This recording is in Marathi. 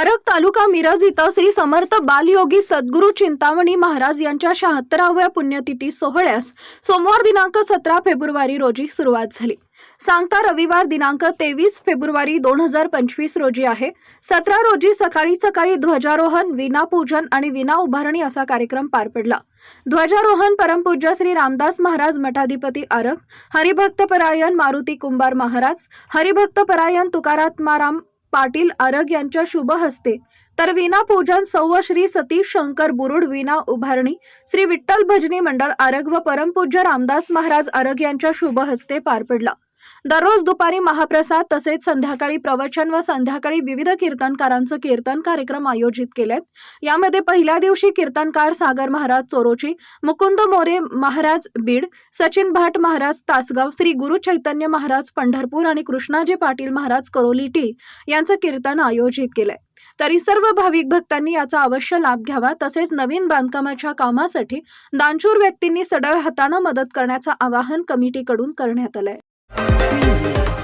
आरग तालुका मिरज इथं श्री समर्थ बालयोगी सद्गुरू चिंतामणी महाराज यांच्या शहात्तराव्या पुण्यतिथी सोहळ्यास सोमवार दिनांक सतरा फेब्रुवारी रोजी सुरुवात झाली. सांगता रविवार दिनांक तेवीस फेब्रुवारी दोन हजार पंचवीस रोजी आहे. सतरा रोजी सकाळी सकाळी ध्वजारोहण विनापूजन आणि विना उभारणी असा कार्यक्रम पार पडला. ध्वजारोहण परमपूज्य श्री रामदास महाराज मठाधिपती आरक हरिभक्तपरायण मारुती कुंभार महाराज हरिभक्तपरायण तुकारात्माराम पाटील आरग यांच्या शुभ हस्ते. तर विना पूजन सौव श्री सतीश शंकर बुरुड विना उभारणी. श्री विठ्ठल भजनी मंडळ आरग व परमपूज्य रामदास महाराज आरग यांच्या शुभ हस्ते पार पडला. दररोज दुपारी महाप्रसाद तसेच संध्याकाळी प्रवचन व संध्याकाळी विविध कीर्तनकारांचं कीर्तन कार्यक्रम आयोजित केलेत. यामध्ये पहिल्या दिवशी कीर्तनकार सागर महाराज चोरोची मुकुंद मोरे महाराज बीड सचिन भाट महाराज तासगाव श्री गुरु चैतन्य महाराज पंढरपूर आणि कृष्णाजी पाटील महाराज करोलीटी यांचं कीर्तन आयोजित केलंय. तरी सर्व भाविक भक्तांनी याचा अवश्य लाभ घ्यावा. तसेच नवीन बांधकामाच्या कामासाठी दानशूर व्यक्तींनी सडळ हातानं मदत करण्याचं आवाहन कमिटीकडून करण्यात आलंय. Media.